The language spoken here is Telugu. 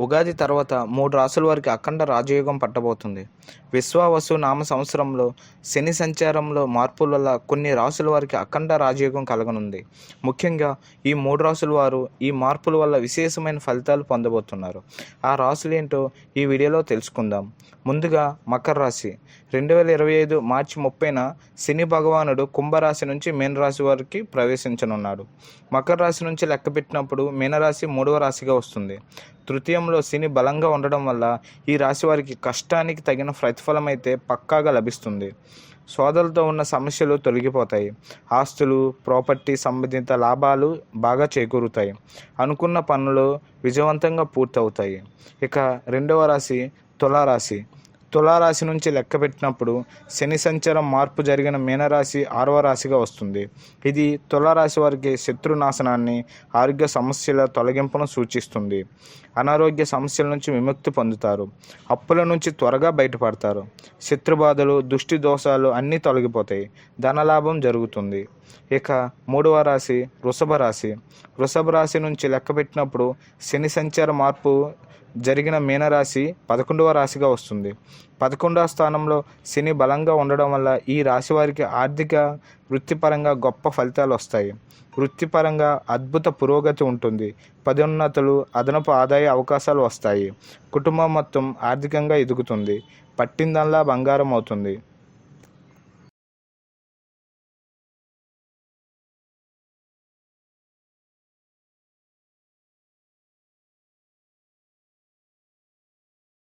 ఉగాది తర్వాత మూడు రాసుల వారికి అఖండ రాజయోగం పట్టబోతుంది. విశ్వావసు నామ సంవత్సరంలో శని సంచారంలో మార్పుల వల్ల కొన్ని రాసుల వారికి అఖండ రాజయోగం కలగనుంది. ముఖ్యంగా ఈ మూడు రాసుల వారు ఈ మార్పుల వల్ల విశేషమైన ఫలితాలు పొందబోతున్నారు. ఆ రాసులు ఏంటో ఈ వీడియోలో తెలుసుకుందాం. ముందుగా మకర రాశి. రెండు వేల ఇరవై ఐదు మార్చి ముప్పైన శని భగవానుడు కుంభరాశి నుంచి మీనరాశి వారికి ప్రవేశించనున్నాడు. మకర రాశి నుంచి లెక్కపెట్టినప్పుడు మీనరాశి మూడవ రాశిగా వస్తుంది. తృతీయంలో శని బలంగా ఉండడం వల్ల ఈ రాశి వారికి కష్టానికి తగిన ప్రతిఫలం అయితే పక్కాగా లభిస్తుంది. సోదరులతో ఉన్న సమస్యలు తొలగిపోతాయి. ఆస్తులు ప్రాపర్టీ సంబంధిత లాభాలు బాగా చేకూరుతాయి. అనుకున్న పనులు విజయవంతంగా పూర్తవుతాయి. ఇక రెండవ రాశి తులారాశి. తులారాశి నుంచి లెక్క పెట్టినప్పుడు శని సంచారం మార్పు జరిగిన మీనరాశి ఆరవ రాశిగా వస్తుంది. ఇది తులారాశి వారికి శత్రునాశనాన్ని ఆరోగ్య సమస్యల తొలగింపును సూచిస్తుంది. అనారోగ్య సమస్యల నుంచి విముక్తి పొందుతారు. అప్పుల నుంచి త్వరగా బయటపడతారు. శత్రుబాధలు దుష్టి దోషాలు అన్నీ తొలగిపోతాయి. ధనలాభం జరుగుతుంది. ఇక మూడవ రాశి వృషభ రాశి. వృషభ రాశి నుంచి లెక్క పెట్టినప్పుడు శని సంచార మార్పు జరిగిన మీనరాశి పదకొండవ రాశిగా వస్తుంది. పదకొండవ స్థానంలో శని బలంగా ఉండడం వల్ల ఈ రాశి వారికి ఆర్థిక వృత్తిపరంగా గొప్ప ఫలితాలు వస్తాయి. వృత్తిపరంగా అద్భుత పురోగతి ఉంటుంది. పదోన్నతులు అదనపు ఆదాయ అవకాశాలు వస్తాయి. కుటుంబం మొత్తం ఆర్థికంగా ఎదుగుతుంది. పట్టిందల్లా బంగారం అవుతుంది.